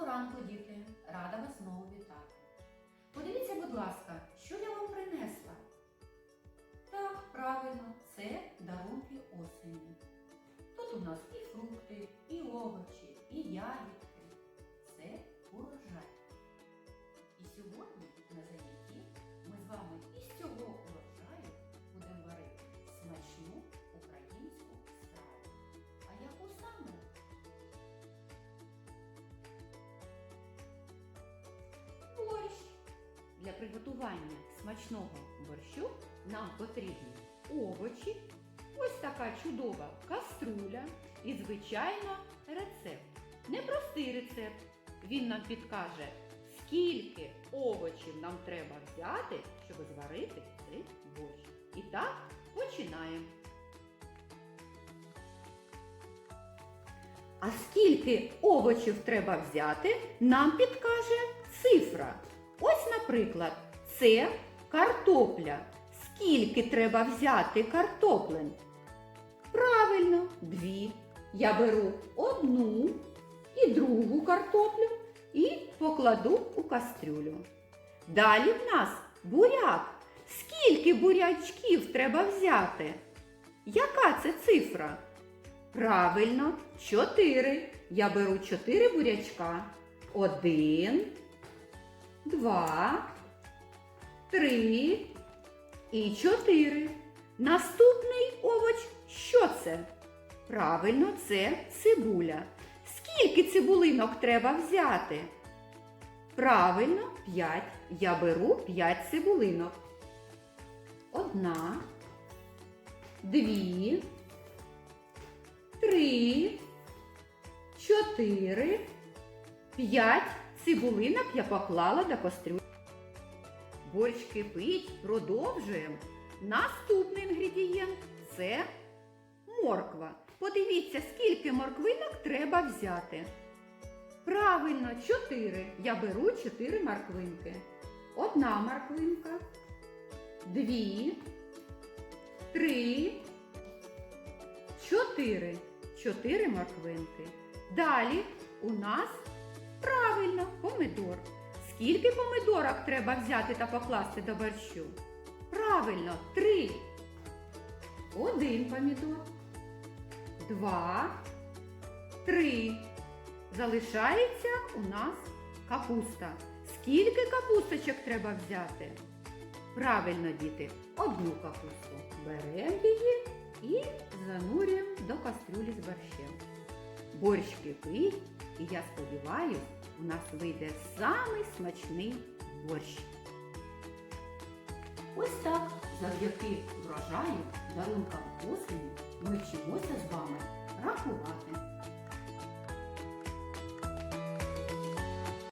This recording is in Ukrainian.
Доброго ранку, діти! Рада вас знову вітати. Подивіться, будь ласка, що я вам принесла. Так, правильно, це дарунки осені. Тут у нас і фрукти, і овочі, і ягідки. Приготування смачного борщу нам потрібні овочі, ось така чудова каструля і, звичайно, рецепт. Непростий рецепт. Він нам підкаже, скільки овочів нам треба взяти, щоб зварити цей борщ. І так, починаємо. А скільки овочів треба взяти, нам підкаже цифра. Ось, наприклад, це картопля. Скільки треба взяти картоплин? Правильно, дві. Я беру одну і другу картоплю і покладу у кастрюлю. Далі в нас буряк. Скільки бурячків треба взяти? Яка це цифра? Правильно, чотири. Я беру чотири бурячка. Один, два, три і чотири. Наступний овоч що це? Правильно, це цибуля. Скільки цибулинок треба взяти? Правильно, п'ять. Я беру п'ять цибулинок. Одна, дві три, чотири, п'ять цибулинок я поклала до кастрюлі. Борщ кипить, продовжуємо. Наступний інгредієнт це морква. Подивіться, скільки морквинок треба взяти. Правильно, чотири. Я беру чотири морквинки. Одна морквинка, дві, три, чотири. Чотири морквинки. Далі у нас правильно помидор. Скільки помидорок треба взяти та покласти до борщу? Правильно, три. Один помідор. Два. Три. Залишається у нас капуста. Скільки капусточок треба взяти? Правильно, діти, одну капусту. Беремо її і занурюємо до кастрюлі з борщем. Борщ кипить, і я сподіваюся, у нас вийде самий смачний борщ. Ось так, завдяки врожаю, дарункам осені, ми вчимося